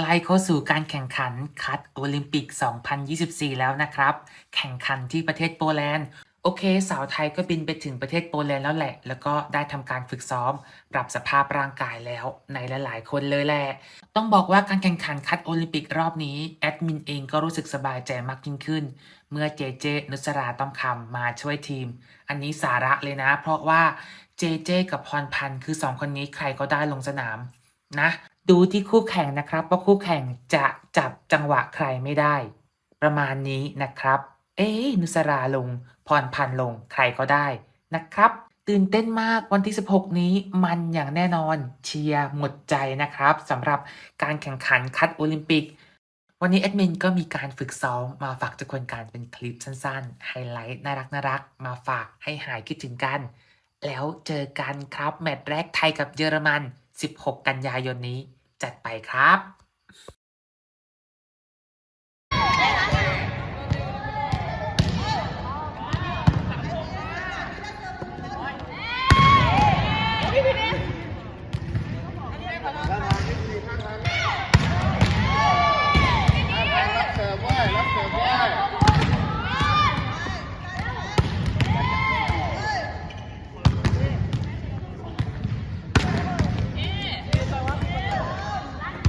ใกล้เข้าสู่การแข่งขันคัดโอลิมปิก 2024 แล้วนะครับ แข่งขันที่ประเทศโปแลนด์ โอเค สาวไทยก็บินไปถึงประเทศโปแลนด์แล้วแหละ แล้วก็ได้ทำการฝึกซ้อม ปรับสภาพร่างกายแล้วในหลาย ๆ คนเลยแหละ ต้องบอกว่าการแข่งขันคัดโอลิมปิกรอบนี้ แอดมินเองก็รู้สึกสบายใจมากยิ่งขึ้น เมื่อเจเจ นุสราต้อมคำมาช่วยทีม อันนี้สาระเลยนะ เพราะว่าเจเจ กับพรพันธ์คือสองคนนี้ใครก็ได้ลงสนามนะ ดูที่คู่แข่งนะครับว่าคู่แข่งจะจับจังหวะใครไม่ได้ ประมาณนี้นะครับ เอ๊นุสราลงพรพันลงใครก็ได้นะครับ ตื่นเต้นมากวันที่ 16 นี้มันอย่างแน่นอนเชียร์หมดใจนะครับสำหรับการแข่งขันคัดโอลิมปิก วันนี้แอดมินก็มีการฝึกซ้อมมาฝากทุกคนกันเป็นคลิปสั้นๆ ไฮไลท์น่ารักน่ารักมาฝากให้หายคิดถึงกัน แล้วเจอกันครับแมตช์แรกไทยกับเยอรมัน 16 กันยายนนี้ จัดไปครับ